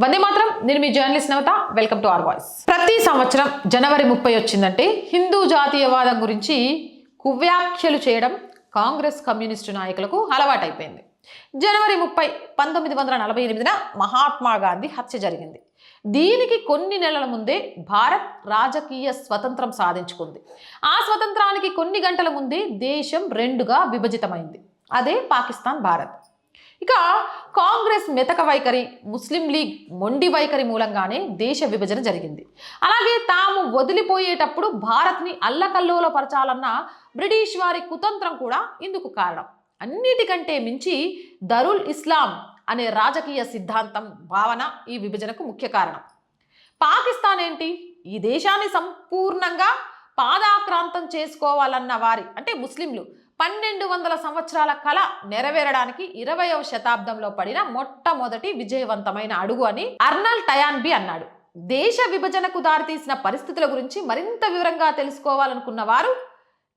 వందే మాత్రం. నేను మీ journalist Navatha. Welcome to R voice. ప్రతి సంవత్సరం జనవరి ముప్పై వచ్చిందంటే హిందూ జాతీయవాదం గురించి కువ్యాఖ్యలు చేయడం కాంగ్రెస్ కమ్యూనిస్టు నాయకులకు అలవాటైపోయింది. జనవరి ముప్పై పంతొమ్మిది వందల నలభై ఎనిమిదిన మహాత్మా గాంధీ హత్య జరిగింది. దీనికి కొన్ని నెలల ముందే భారత్ రాజకీయ స్వతంత్రం సాధించుకుంది. ఆ స్వతంత్రానికి కొన్ని గంటల ముందే దేశం రెండుగా విభజితమైంది. అదే పాకిస్తాన్ భారత్. ఇక కాంగ్రెస్ మెతక వైఖరి ముస్లిం లీగ్ మొండి వైఖరి మూలంగానే దేశ విభజన జరిగింది. అలాగే తాము వదిలిపోయేటప్పుడు భారత్ని అల్లకల్లోలపరచాలన్న బ్రిటిష్ వారి కుతంత్రం కూడా ఇందుకు కారణం. అన్నిటికంటే మించి దరుల్ ఇస్లాం అనే రాజకీయ సిద్ధాంతం భావన ఈ విభజనకు ముఖ్య కారణం. పాకిస్తాన్ ఏంటి? ఈ దేశాన్ని సంపూర్ణంగా పాదాక్రాంతం చేసుకోవాలన్న వారి అంటే ముస్లింలు పన్నెండు వందల సంవత్సరాల కళ నెరవేరడానికి ఇరవయవ శతాబ్దంలో పడిన మొట్టమొదటి విజయవంతమైన అడుగు అని అర్నల్ టయాన్బి అన్నాడు. దేశ విభజనకు దారితీసిన పరిస్థితుల గురించి మరింత వివరంగా తెలుసుకోవాలనుకున్న వారు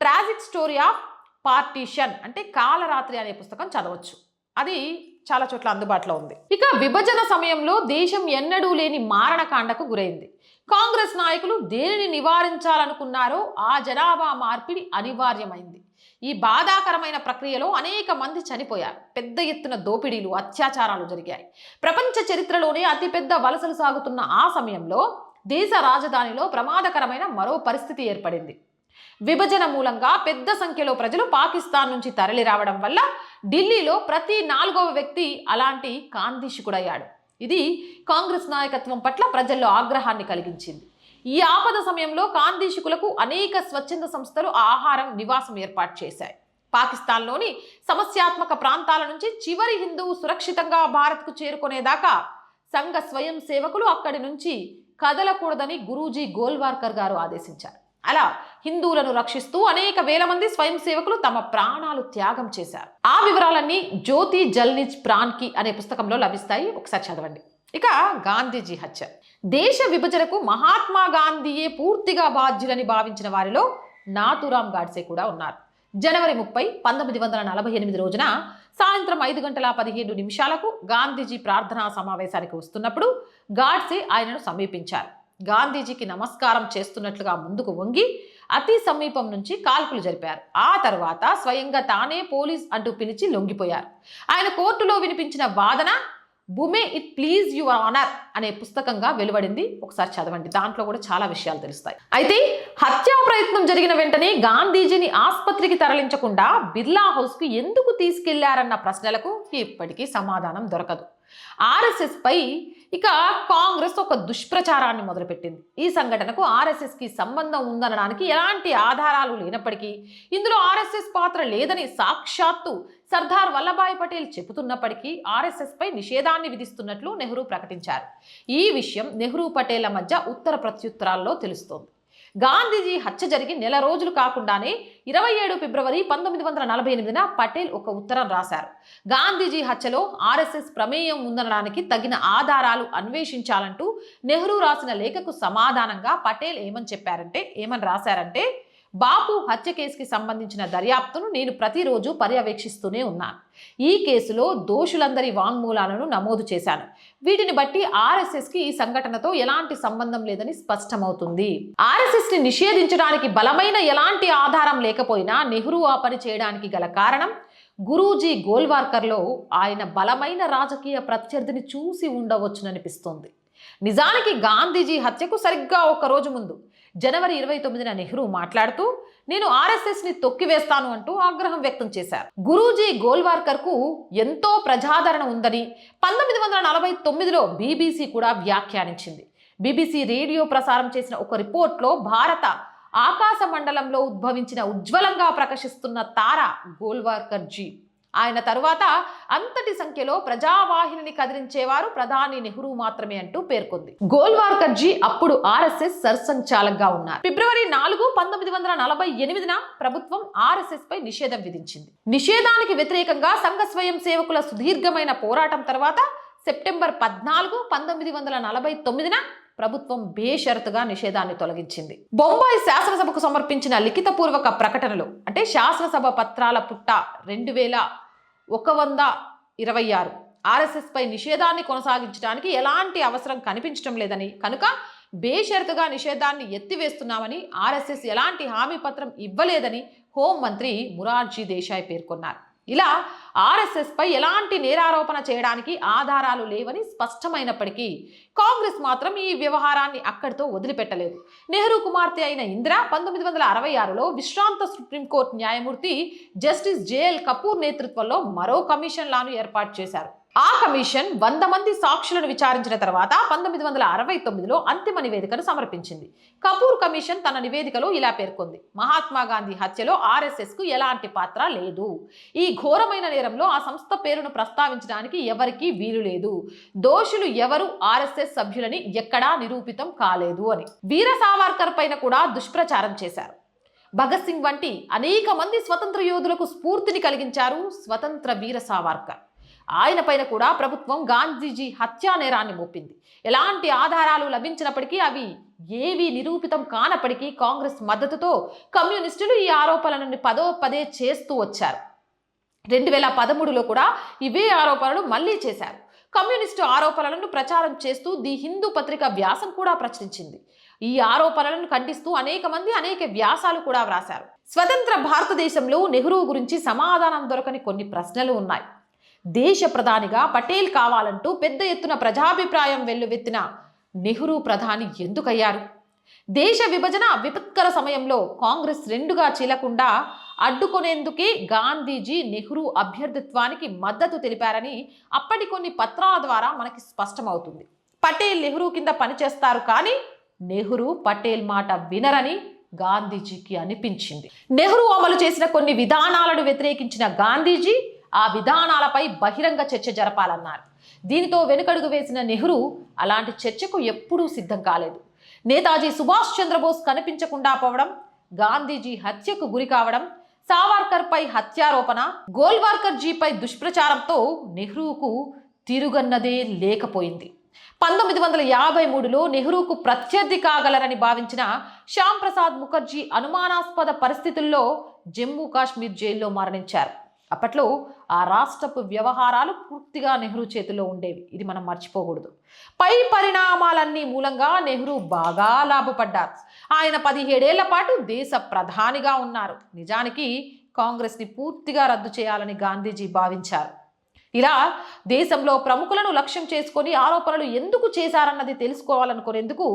ట్రాజిక్ స్టోరీ ఆఫ్ పార్టీషన్ అంటే కాలరాత్రి అనే పుస్తకం చదవచ్చు. అది చాలా చోట్ల అందుబాటులో ఉంది. ఇక విభజన సమయంలో దేశం ఎన్నడూ లేని మారణకాండకు గురైంది. కాంగ్రెస్ నాయకులు దేనిని నివారించాలనుకున్నారో ఆ జనాభా మార్పిడి అనివార్యమైంది. ఈ బాధాకరమైన ప్రక్రియలో అనేక మంది చనిపోయారు. పెద్ద ఎత్తున దోపిడీలు అత్యాచారాలు జరిగాయి. ప్రపంచ చరిత్రలోనే అతిపెద్ద వలసలు సాగుతున్న ఆ సమయంలో దేశ రాజధానిలో ప్రమాదకరమైన మరో పరిస్థితి ఏర్పడింది. విభజన మూలంగా పెద్ద సంఖ్యలో ప్రజలు పాకిస్తాన్ నుంచి తరలి రావడం వల్ల ఢిల్లీలో ప్రతి నాలుగవ వ్యక్తి అలాంటి కాందిశికుడయ్యాడు ఇది కాంగ్రెస్ నాయకత్వం పట్ల ప్రజల్లో ఆగ్రహాన్ని కలిగించింది. ఈ ఆపద సమయంలో కాందీశికులకు అనేక స్వచ్ఛంద సంస్థలు ఆహారం నివాసం ఏర్పాటు చేశాయి. పాకిస్తాన్లోని సమస్యాత్మక ప్రాంతాల నుంచి చివరి హిందువు సురక్షితంగా భారత్కు చేరుకునేదాకా సంఘ స్వయం సేవకులు అక్కడి నుంచి కదలకూడదని గురూజీ గోల్వార్కర్ గారు ఆదేశించారు. అలా హిందువులను రక్షిస్తూ అనేక వేల మంది స్వయం సేవకులు తమ ప్రాణాలు త్యాగం చేశారు. ఆ వివరాలన్నీ జ్యోతి జల్నిజ్ ప్రాన్కి అనే పుస్తకంలో లభిస్తాయి. ఒకసారి చదవండి. ఇక గాంధీజీ హత్య. దేశ విభజనకు మహాత్మా గాంధీయే పూర్తిగా బాధ్యులని భావించిన వారిలో నాతురామ్ గాడ్సే కూడా ఉన్నారు. జనవరి ముప్పై పంతొమ్మిది వందల నలభై ఎనిమిది రోజున సాయంత్రం ఐదు గంటల పదిహేడు నిమిషాలకు గాంధీజీ ప్రార్థనా సమావేశానికి వస్తున్నప్పుడు గాడ్సే ఆయనను సమీపించారు. గాంధీజీకి నమస్కారం చేస్తున్నట్లుగా ముందుకు వంగి అతి సమీపం నుంచి కాల్పులు జరిపారు. ఆ తర్వాత స్వయంగా తానే పోలీస్ అంటూ పిలిచి లొంగిపోయారు. ఆయన కోర్టులో వినిపించిన వాదన may it please your honour అనే పుస్తకంగా వెలువడింది. ఒకసారి చదవండి దాంట్లో కూడా చాలా విషయాలు తెలుస్తాయి. అయితే హత్యా ప్రయత్నం జరిగిన వెంటనే గాంధీజీని ఆసుపత్రికి తరలించకుండా బిర్లా హౌస్కు ఎందుకు తీసుకెళ్ళారన్న ప్రశ్నలకు ఇప్పటికీ సమాధానం దొరకదు. ఆర్ఎస్ఎస్ పై ఇక కాంగ్రెస్ ఒక దుష్ప్రచారాన్ని మొదలుపెట్టింది. ఈ సంఘటనకు ఆర్ఎస్ఎస్కి సంబంధం ఉందనడానికి ఎలాంటి ఆధారాలు లేనప్పటికీ ఇందులో ఆర్ఎస్ఎస్ పాత్ర లేదని సాక్షాత్తు సర్దార్ వల్లభాయ్ పటేల్ చెబుతున్నప్పటికీ ఆర్ఎస్ఎస్ పై నిషేధాన్ని విధిస్తున్నట్లు నెహ్రూ ప్రకటించారు. ఈ విషయం నెహ్రూ పటేళ్ళ మధ్య ఉత్తర ప్రత్యుత్తరాల్లో తెలుస్తోంది. గాంధీజీ హత్య జరిగి నెల రోజులు కాకుండానే ఇరవై ఏడు ఫిబ్రవరి పంతొమ్మిది వందల నలభై ఎనిమిదిన పటేల్ ఒక ఉత్తరం రాశారు. గాంధీజీ హత్యలో ఆర్ఎస్ఎస్ ప్రమేయం ఉందనడానికి తగిన ఆధారాలు అన్వేషించాలంటూ నెహ్రూ రాసిన లేఖకు సమాధానంగా పటేల్ ఏమని చెప్పారంటే ఏమని రాశారంటే బాపు హత్య కేసుకి సంబంధించిన దర్యాప్తును నేను ప్రతిరోజు పర్యవేక్షిస్తూనే ఉన్నాను. ఈ కేసులో దోషులందరి వాంగ్మూలాలను నమోదు చేశాను. వీటిని బట్టి ఆర్ఎస్ఎస్కి ఈ సంఘటనతో ఎలాంటి సంబంధం లేదని స్పష్టమవుతుంది. ఆర్ఎస్ఎస్ని నిషేధించడానికి బలమైన ఎలాంటి ఆధారం లేకపోయినా నెహ్రూ ఆ పని చేయడానికి గల కారణం గురూజీ గోల్వార్కర్లో ఆయన బలమైన రాజకీయ ప్రత్యర్థిని చూసి ఉండవచ్చుననిపిస్తోంది. నిజానికి గాంధీజీ హత్యకు సరిగ్గా ఒక రోజు ముందు జనవరి ఇరవై తొమ్మిదిన నెహ్రూ మాట్లాడుతూ నేను ఆర్ఎస్ఎస్ని తొక్కివేస్తాను అంటూ ఆగ్రహం వ్యక్తం చేశారు. గురూజీ గోల్వార్కర్కు ఎంతో ప్రజాదరణ ఉందని పంతొమ్మిది వందల నలభై తొమ్మిదిలో బీబీసీ కూడా వ్యాఖ్యానించింది. బీబీసీ రేడియో ప్రసారం చేసిన ఒక రిపోర్ట్లో భారత ఆకాశ మండలంలో ఉద్భవించిన ఉజ్వలంగా ప్రకాశిస్తున్న తార గోల్వార్కర్ జీ ఆయన తరువాత అంతటి సంఖ్యలో ప్రజావాహిని కదిలించేవారు ప్రధాని నెహ్రూ మాత్రమే అంటూ పేర్కొంది. గోల్వార్కర్జీ అప్పుడు ఆర్ఎస్ఎస్ సర్సంచాలకుగా ఉన్నారు. ఫిబ్రవరి నాలుగు పంతొమ్మిది వందల నలభై ఎనిమిదిన ప్రభుత్వం ఆర్ఎస్ఎస్ పై నిషేధం విధించింది. నిషేధానికి వ్యతిరేకంగా సంఘ స్వయం సేవకుల సుదీర్ఘమైన పోరాటం తర్వాత సెప్టెంబర్ పద్నాలుగు పంతొమ్మిది వందల నలభై తొమ్మిదిన ప్రభుత్వం బేషరతుగా నిషేధాన్ని తొలగించింది. బొంబాయి శాసనసభకు సమర్పించిన లిఖితపూర్వక ప్రకటనలో అంటే శాసనసభ పత్రాల పుట్ట రెండు వేల ఒక వంద ఇరవై ఆరు. ఆర్ఎస్ఎస్పై నిషేధాన్ని కొనసాగించడానికి ఎలాంటి అవసరం కనిపించడం లేదని కనుక బేషరతుగా నిషేధాన్ని ఎత్తివేస్తున్నామని ఆర్ఎస్ఎస్ ఎలాంటి హామీ పత్రం ఇవ్వలేదని హోంమంత్రి మురార్జీ దేశాయ్ పేర్కొన్నారు. ఇలా ఆర్ఎస్ఎస్పై ఎలాంటి నేరారోపణ చేయడానికి ఆధారాలు లేవని స్పష్టమైనప్పటికీ కాంగ్రెస్ మాత్రం ఈ వ్యవహారాన్ని అక్కడితో వదిలిపెట్టలేదు. నెహ్రూ కుమార్తె అయిన ఇంద్ర పంతొమ్మిది వందల అరవై ఆరులో విశ్రాంత సుప్రీంకోర్టు న్యాయమూర్తి జస్టిస్ జేఎల్ కపూర్ నేతృత్వంలో మరో కమిషన్ లాను ఏర్పాటు చేశారు. ఆ కమిషన్ వంద మంది సాక్షులను విచారించిన తర్వాత పంతొమ్మిది వందల అరవై తొమ్మిదిలో అంతిమ నివేదికను సమర్పించింది. కపూర్ కమిషన్ తన నివేదికలో ఇలా పేర్కొంది. మహాత్మా గాంధీ హత్యలో ఆర్ఎస్ఎస్కు ఎలాంటి పాత్ర లేదు. ఈ ఘోరమైన నేరంలో ఆ సంస్థ పేరును ప్రస్తావించడానికి ఎవరికీ వీలు లేదు. దోషులు ఎవరు? ఆర్ఎస్ఎస్ సభ్యులని ఎక్కడా నిరూపితం కాలేదు అని వీర సావర్కర్ పైన కూడా దుష్ప్రచారం చేశారు. భగత్ సింగ్ వంటి అనేక మంది స్వతంత్ర యోధులకు స్ఫూర్తిని కలిగించారు స్వతంత్ర వీర సావర్కర్. ఆయన పైన కూడా ప్రభుత్వం గాంధీజీ హత్యా నేరాన్ని మోపింది. ఎలాంటి ఆధారాలు లభించినప్పటికీ అవి ఏవి నిరూపితం కానప్పటికీ కాంగ్రెస్ మద్దతుతో కమ్యూనిస్టులు ఈ ఆరోపణలను పదో పదే చేస్తూ వచ్చారు. రెండు వేల పదమూడులో కూడా ఇవే ఆరోపణలు మళ్ళీ చేశారు. కమ్యూనిస్టు ఆరోపణలను ప్రచారం చేస్తూ ది హిందూ పత్రిక వ్యాసం కూడా ప్రచురించింది. ఈ ఆరోపణలను ఖండిస్తూ అనేక మంది అనేక వ్యాసాలు కూడా వ్రాశారు. స్వతంత్ర భారతదేశంలో నెహ్రూ గురించి సమాధానం దొరకని కొన్ని ప్రశ్నలు ఉన్నాయి. దేశ ప్రధానిగా పటేల్ కావాలంటూ పెద్ద ఎత్తున ప్రజాభిప్రాయం వెల్లువెత్తిన నెహ్రూ ప్రధాని ఎందుకయ్యారు? దేశ విభజన విపత్కర సమయంలో కాంగ్రెస్ రెండుగా చీలకుండా అడ్డుకునేందుకే గాంధీజీ నెహ్రూ అభ్యర్థిత్వానికి మద్దతు తెలిపారని అప్పటి కొన్ని పత్రాల ద్వారా మనకి స్పష్టమవుతుంది. పటేల్ నెహ్రూ కింద పనిచేస్తారు కానీ నెహ్రూ పటేల్ మాట వినరని గాంధీజీకి అనిపించింది. నెహ్రూ అమలు చేసిన కొన్ని విధానాలను వ్యతిరేకించిన గాంధీజీ ఆ విధానాలపై బహిరంగ చర్చ జరపాలన్నారు. దీనితో వెనుకడుగు వేసిన నెహ్రూ అలాంటి చర్చకు ఎప్పుడూ సిద్ధం కాలేదు. నేతాజీ సుభాష్ చంద్రబోస్ కనిపించకుండా పోవడం గాంధీజీ హత్యకు గురి కావడం సావార్కర్పై హత్యారోపణ గోల్వార్కర్ జీపై దుష్ప్రచారంతో నెహ్రూకు తిరుగన్నదే లేకపోయింది. పంతొమ్మిది వందల యాభై మూడులో నెహ్రూకు ప్రత్యర్థి కాగలరని భావించిన శ్యామ్ ప్రసాద్ ముఖర్జీ అనుమానాస్పద పరిస్థితుల్లో జమ్మూ కాశ్మీర్ జైల్లో మరణించారు. అప్పట్లో ఆ రాష్ట్రపు వ్యవహారాలు పూర్తిగా నెహ్రూ చేతిలో ఉండేవి. ఇది మనం మర్చిపోకూడదు. పై పరిణామాలన్నీ మూలంగా నెహ్రూ బాగా లాభపడ్డారు. ఆయన పదిహేడేళ్ళ పాటు దేశ ప్రధానిగా ఉన్నారు. నిజానికి కాంగ్రెస్ని పూర్తిగా రద్దు చేయాలని గాంధీజీ భావించారు. ఇలా దేశంలో ప్రముఖులను లక్ష్యం చేసుకొని ఆరోపణలు ఎందుకు చేశారన్నది తెలుసుకోవాలనుకునేందుకు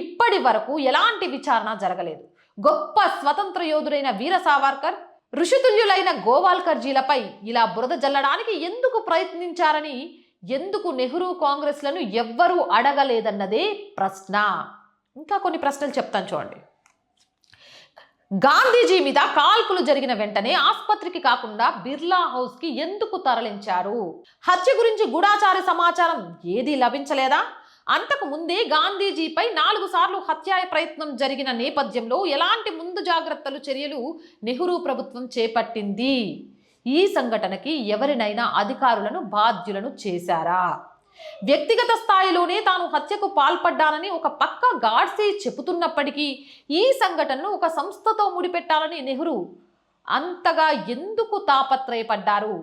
ఇప్పటి వరకు ఎలాంటి విచారణ జరగలేదు. గొప్ప స్వతంత్ర యోధుడైన వీర సావర్కర్ ఋషితుల్యులైన గోవాల్కర్జీలపై ఇలా బురద జల్లడానికి ఎందుకు ప్రయత్నించారని ఎందుకు నెహ్రూ కాంగ్రెస్లను ఎవ్వరూ అడగలేదన్నదే ప్రశ్న. ఇంకా కొన్ని ప్రశ్నలు చెప్తాను చూడండి. గాంధీజీ మీద కాల్పులు జరిగిన వెంటనే ఆసుపత్రికి కాకుండా బిర్లా హౌస్కి ఎందుకు తరలించారు? హత్య గురించి గూఢాచార సమాచారం ఏదీ లభించలేదా? అంతకు ముందే గాంధీజీపై నాలుగు సార్లు హత్యా ప్రయత్నం జరిగిన నేపథ్యంలో ఎలాంటి ముందు జాగ్రత్తలు చర్యలు నెహ్రూ ప్రభుత్వం చేపట్టింది? ఈ సంఘటనకి ఎవరినైనా అధికారులను బాధ్యులను చేశారా? వ్యక్తిగత స్థాయిలోనే తాను హత్యకు పాల్పడ్డానని ఒక పక్క గాడ్సే చెబుతున్నప్పటికీ ఈ సంఘటనను ఒక సంస్థతో ముడిపెట్టాలని నెహ్రూ అంతగా ఎందుకు తాపత్రయపడ్డారు?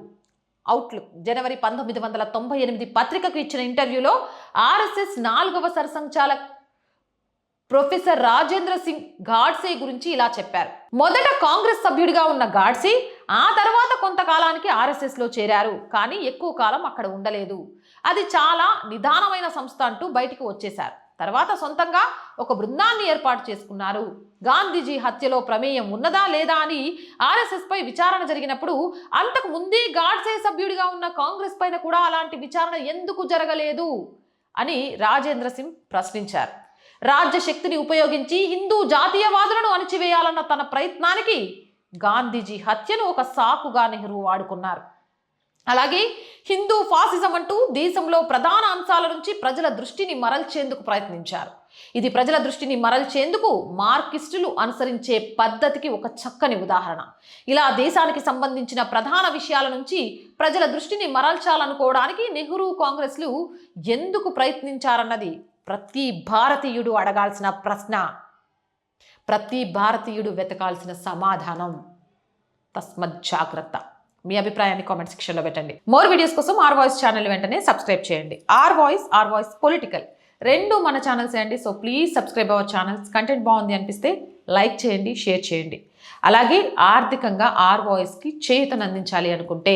అవుట్లుక్ జనవరి పంతొమ్మిది వందల తొంభై ఎనిమిది పత్రికకు ఇచ్చిన ఇంటర్వ్యూలో ఆర్ఎస్ఎస్ నాలుగవ సరసంచాలక్ ప్రొఫెసర్ రాజేంద్ర సింగ్ గాడ్సే గురించి ఇలా చెప్పారు. మొదట కాంగ్రెస్ సభ్యుడిగా ఉన్న గాడ్సే ఆ తర్వాత కొంతకాలానికి ఆర్ఎస్ఎస్లో చేరారు. కానీ ఎక్కువ కాలం అక్కడ ఉండలేదు. అది చాలా నిదానమైన సంస్థ అంటూ బయటికి వచ్చేశారు. తర్వాత సొంతంగా ఒక బృందాన్ని ఏర్పాటు చేసుకున్నారు. గాంధీజీ హత్యలో ప్రమేయం ఉన్నదా లేదా అని ఆర్ఎస్ఎస్పై విచారణ జరిగినప్పుడు అంతకు ముందే గాడ్సే సభ్యుడిగా ఉన్న కాంగ్రెస్ పైన కూడా అలాంటి విచారణ ఎందుకు జరగలేదు అని రాజేంద్ర సింగ్ ప్రశ్నించారు. రాజ్య శక్తిని ఉపయోగించి హిందూ జాతీయవాదులను అణచివేయాలన్న తన ప్రయత్నానికి గాంధీజీ హత్యను ఒక సాకుగా నెహ్రూ వాడుకున్నారు. అలాగే హిందూ ఫాసిజం అంటూ దేశంలో ప్రధాన అంశాల నుంచి ప్రజల దృష్టిని మరల్చేందుకు ప్రయత్నించారు. ఇది ప్రజల దృష్టిని మరల్చేందుకు మార్కిస్టులు అనుసరించే పద్ధతికి ఒక చక్కని ఉదాహరణ. ఇలా దేశానికి సంబంధించిన ప్రధాన విషయాల నుంచి ప్రజల దృష్టిని మరల్చాలనుకోవడానికి నెహ్రూ కాంగ్రెస్లు ఎందుకు ప్రయత్నించారన్నది ప్రతి భారతీయుడు అడగాల్సిన ప్రశ్న. ప్రతి భారతీయుడు వెతకాల్సిన సమాధానం. తస్మత్ జాగ్రత్త. మీ అభిప్రాయాన్ని కామెంట్ సెక్షన్లో పెట్టండి. మోర్ వీడియోస్ కోసం ఆర్ వాయిస్ ఛానల్ వెంటనే సబ్స్క్రైబ్ చేయండి. R voice R voice political రెండు మన ఛానల్స్ అండి? So please subscribe our channels content బాగుంది అనిపిస్తే లైక్ చేయండి షేర్ చేయండి. అలాగే ఆర్థికంగా ఆర్ వాయిస్కి చేతనందించాలి అనుకుంటే